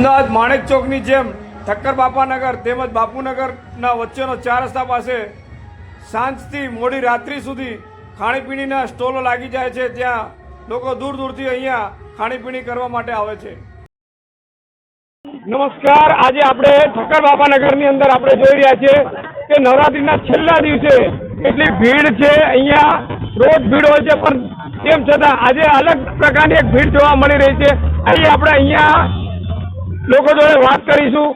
અમદાવાદ માણેક ચોકની જેમ ઠક્કર બાપાનગર તેમજ બાપુનગરના વચ્ચેનો ચાર રસ્તા પાસે સાંજથી મોડી રાત્રિ સુધી ખાણીપીણીના સ્ટોલો લાગી જાય છે. ત્યાં લોકો દૂર દૂરથી અહીંયા ખાણીપીણી કરવા માટે આવે છે. નમસ્કાર. આજે આપણે ઠક્કર બાપાનગરની અંદર આપણે જોઈ રહ્યા છીએ કે નવરાત્રીના છેલ્લા દિવસે એટલી ભીડ છે. અહીંયા રોજ ભીડ હોય છે, પણ તેમ છતાં આજે અલગ પ્રકારની એક ભીડ જોવા મળી રહી છે. આજે આપણે અહીંયા લોકો જોડે વાત કરીશું.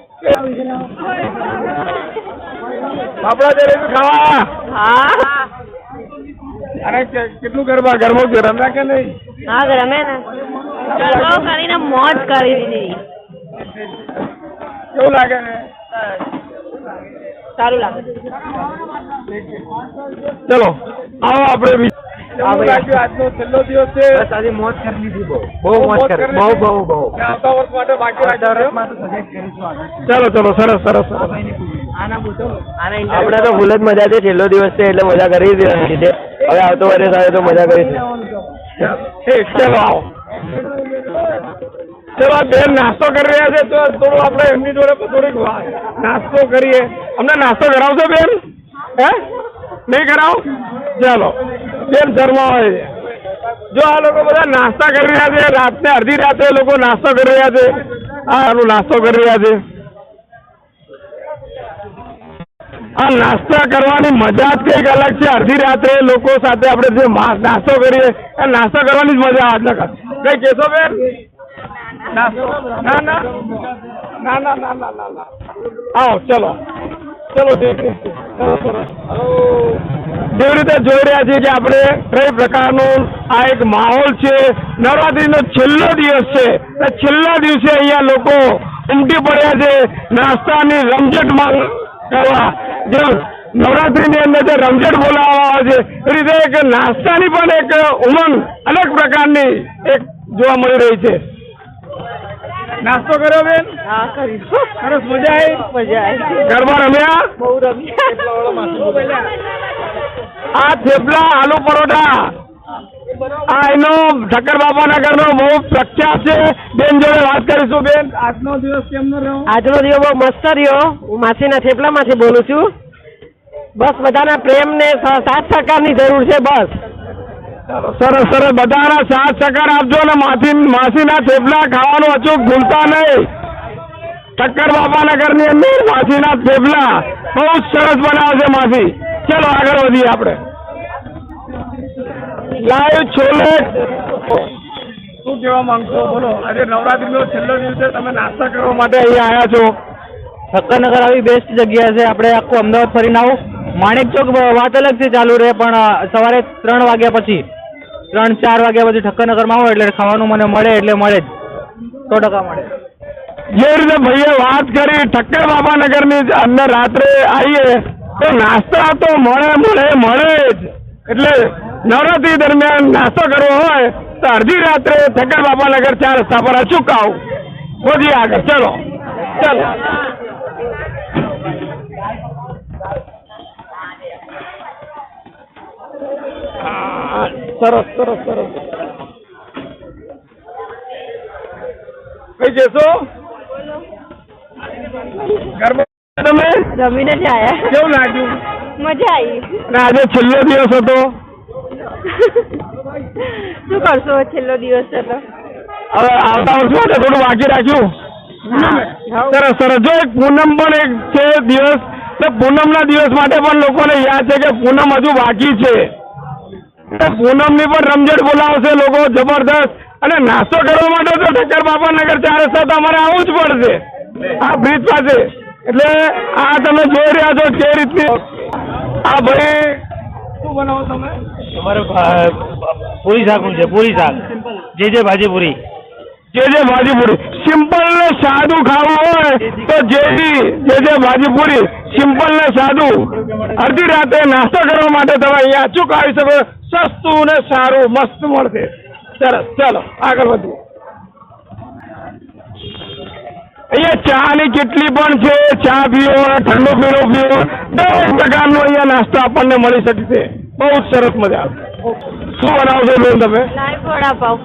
બાપડા જલેબી ખાવા? હા અરે કેટલું ગરબા? ગરબો રમ્યા કે નહીં? હા રમે ને. ગરબો કરીને મોજ કરી દીધી. કેવું લાગે ને? સારું લાગે. ચલો આવો આપણે આજનો છેલ્લો દિવસ છે. આજે મોજ કરી લીધી બહુ. બહુ મોજ કરી બહુ બહુ બહુ. આવતા વર્ષ માટે બાકી રાખ્યું છે? તો સજેસ્ટ કરીશું આગળ. ચલો ચલો સરસ સરસ આપણે તો ફૂલ જ મજા છે છેલ્લો દિવસ છે એટલે મજા કરી દીધી છે. હવે આવતો વર્ષ સાથે તો મજા કરીશું. ચલો ચલો બેન નાસ્તો કરી રહ્યા છે તો થોડું આપણે એમની જોડે થોડીક નાસ્તો કરીએ. અમને નાસ્તો કરાવશો બેન? હે? નહીં કરાવો? ચાલો. બેન શર્મા હોય. જો આ લોકો બધા નાસ્તા કરી રહ્યા છે રાતને અડધી રાતે લોકો નાસ્તો કરી રહ્યા છે. આ નાસ્તો કરી રહ્યા છે. આ નાસ્તા કરવાની મજા જ કંઈક અલગ છે. અડધી રાત્રે લોકો સાથે આપણે જે નાસ્તો કરીએ એ નાસ્તો કરવાની જ મજા અલગ કઈ કેશો બેન? ના ના. ના ના ના ના ના આવો ચલો. ચલો. સરસ, સરસ. જેવી રીતે જોઈ રહ્યા છીએ કે આપણે કઈ પ્રકારનો આ એક માહોલ છે. નવરાત્રીનો છેલ્લો દિવસ છે. છેલ્લા દિવસે અહીંયા લોકો ઉમટી પડ્યા છે. નાસ્તાની રમઝટ કરવા. જે નવરાત્રીની અંદર જે રમઝટ બોલાવવામાં આવે છે એ રીતે એક નાસ્તાની પણ એક ઉમંગ અનેક પ્રકારની એક જોવા મળી રહી છે. નાસ્તો કર્યો બેન? હા કરી. સરસ મજા આવી? મજા આવી. ગરબા રમ્યા? બહુ રમી આ થેપલા આલુ પરોઠા. આ એનો ઠક્કર બાપાનગરનો બહુ પ્રખ્યાત છે. બેન જોડે વાત કરીશું બેન. આજનો દિવસ કેમનો રહ્યો? આજનો દિવસ બહુ મસ્ત રહ્યો. હું માસીના થેપલામાંથી બોલું છું. બસ બધાના પ્રેમ ને સાત સાથ સહકારની જરૂર છે બસ. સરસ સરસ. બધાના સાથ સહકાર આપજો ને માસી માસીના થેપલા ખાવાનું અચૂક ભૂલતા નહીં. ઠક્કર બાપાનગરની અંદર માસીના થેપલા બહુ જ સરસ બનાવે છે માસી. ચલો આગળ વધીએ આપણે. લાઈવ છોલે શું કહેવા માંગશો? બોલો. આજે નવરાત્રીનો છેલ્લો દિવસે તમે નાસ્તા કરવા માટે અહીંયા આવ્યા છો. ઠક્કરનગર આવી બેસ્ટ જગ્યા છે. આપણે આખું અમદાવાદ ફરીને આવો. માણેક ચોક વાત અલગથી ચાલુ રહે પણ સવારે ત્રણ વાગ્યા પછી ત્રણ ચાર વાગ્યા પછી ઠક્કરનગરમાં આવો એટલે ખાવાનું મને મળે એટલે મળે જ. સો ટકા મળે. જે રીતે ભાઈએ વાત કરી ઠક્કર બાબાનગરની અંદર રાત્રે આવીએ. તો નાસ્તા તો મળે મળે મળે જ. એટલે નવરાત્રી દરમિયાન નાસ્તો કરવો હોય તો અડધી રાત્રે ઠક્કર બાબાનગર ચાર રસ્તા પર અચૂક આવું વધીએ આગળ ચલો. ચલો. સરસ સરસ સરસ. કઈ જશો ગરબા રમીને જ આયા. કેવું લાગ્યું? મજા આવી અને આજે છેલ્લો દિવસ હતો? શું કરશો છેલ્લો દિવસ હતો? હવે આવતા વર્ષ માટે થોડું બાકી રાખ્યું. સરસ સરસ. જો એક પૂનમ પણ એક છે દિવસ તો પૂનમના દિવસ માટે પણ લોકોને યાદ છે કે પૂનમ હજુ બાકી છે. પૂનમની પણ રમઝટ બોલાવશે લોકો જબરદસ્ત. અને નાસ્તો કરવા માટે તો ઠક્કર બાપાનગર ચાર રસ્તા તો અમારે આવવું જ પડશે. આ બ્રિજ પાસે. એટલે આ તમે જોઈ રહ્યા છો જે રીતની આ ભાઈ શું બનાવો તમે? અમારે પૂરી શાકનું છે પૂરી શાક. જે જે ભાજી પૂરી જે જે ભાજીપુરી. સિમ્પલ ને સાદું ખાવું હોય તો જેજી જે જે ભાજીપુરી સિમ્પલ ને સાદું. અડધી રાતે નાસ્તો કરવા માટે તમે અહીંયા અચૂક આવી શકો. સસ્તું ને સારું મસ્ત મળશે. સરસ. ચાલો આગળ વધીએ. અહીંયા ચાની કેટલી પણ છે ચા પીવો ઠંડુ પીણો પીવો દરેક પ્રકારનો અહીંયા નાસ્તો આપણને મળી શકશે બહુ જ સરસ મજા આવશે શું બનાવશો બેન તમે? લાઈવ વડાપાવ.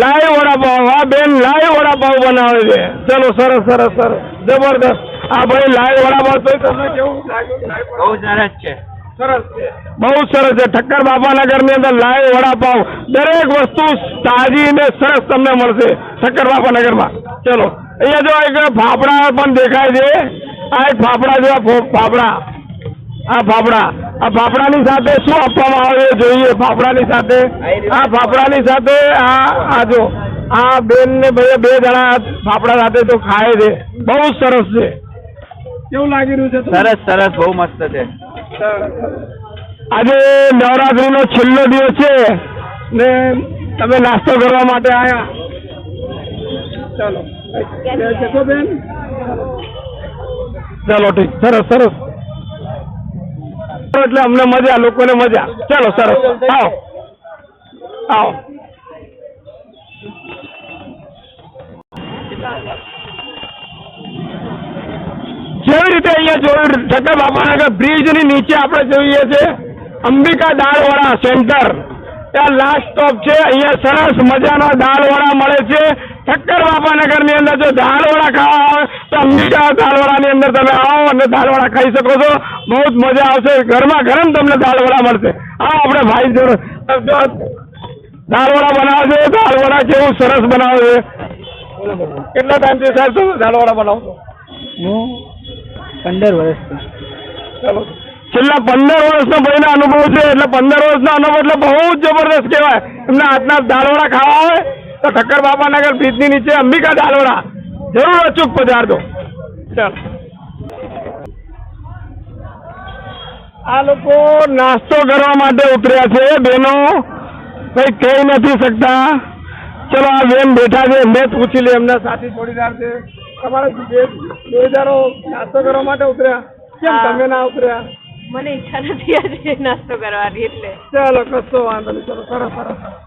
લાઈવ વડાપાવ. આ બેન લાઈવ વડાપાવ બનાવે છે. ચલો સરસ સરસ સરસ. જબરદસ્ત. આ ભાઈ લાઈવ વડાપાવ તો તમને કેવું? બહુ સરસ છે. સરસ છે. બહુ સરસ છે. ઠક્કર બાપાનગરની અંદર લાઈવ વડાપાવ. દરેક વસ્તુ તાજી ને સરસ તમને મળશે. ઠક્કર બાપાનગરમાં ચલો. અહીંયા જો એક ફાફડા પણ દેખાય છે. આ એક ફાફડા જેવા ફાફડા. આ ફાફડા. આ ફાફડાની સાથે શું આપવામાં આવે છે જોઈએ. ફાફડાની સાથે આ ફાફડાની સાથે આ આ જો આ બેન ને ભાઈ બે જણા ફાફડા સાથે તો ખાય છે. બહુ જ સરસ છે. કેવું લાગી રહ્યું છે સરસ સરસ બહુ મસ્ત છે. આજે નવરાત્રી નો છેલ્લો દિવસ છે. ને તમે નાસ્તો કરવા માટે આવ્યા ચાલો. ચાલો, ઠીક. સરસ સરસ. એટલે અમને મજા લોકોને મજા. ચાલો, સરસ. આવો. આવો. જેવી રીતે અહીંયા જોયું ઠક્કર બાપાનગર બ્રિજની નીચે આપણે જોઈએ છે, અંબિકા દાળવાળા સેન્ટર. ત્યાં લાસ્ટ સ્ટોપ છે. અહીંયા સરસ મજાના દાળવાળા મળે છે. ઠક્કર બાપાનગરની અંદર જો દાળવડા ખાવા આવે તો અંબિકા દાળવડા ની અંદર તમે આવો અને દાળવડા ખાઈ શકો છો. બહુ જ મજા આવશે. ગરમા ગરમ તમને દાળવડા મળશે. આવો આપણે ભાઈ જોડે દાળવાળા બનાવે છે દાળવાળા કેવું સરસ બનાવે છે. કેટલા ટાઈમથી સાહેબ તમે દાળવડા બનાવો હું પંદર વર્ષ ચાલો. છેલ્લા પંદર વર્ષનો ભાઈના અનુભવ છે. એટલે પંદર વર્ષનો અનુભવ એટલે બહુ જ જબરદસ્ત કહેવાય. એમના હાથના દાળવડા ખાવા હોય તો ઠક્કર બાપાનગર બ્રિજની નીચે અંબિકા દાળવડા જરૂર અચૂક પધારજો. ચાલો. આ લોકો નાસ્તો કરવા માટે ઉતર્યા છે. બેનો કઈ કહી નથી શકતા. ચલો આ બેન બેઠા છે. મેં પૂછી લે એમના સાથી જોડીદાર છે. તમારા બે નાસ્તો કરવા માટે ઉતર્યા. કેમ તમે ના ઉતર્યા? મને ઈચ્છા નથી આજે નાસ્તો કરવાની એટલે. ચાલો કશો વાંધો નહીં. ચલો સરસ સરસ.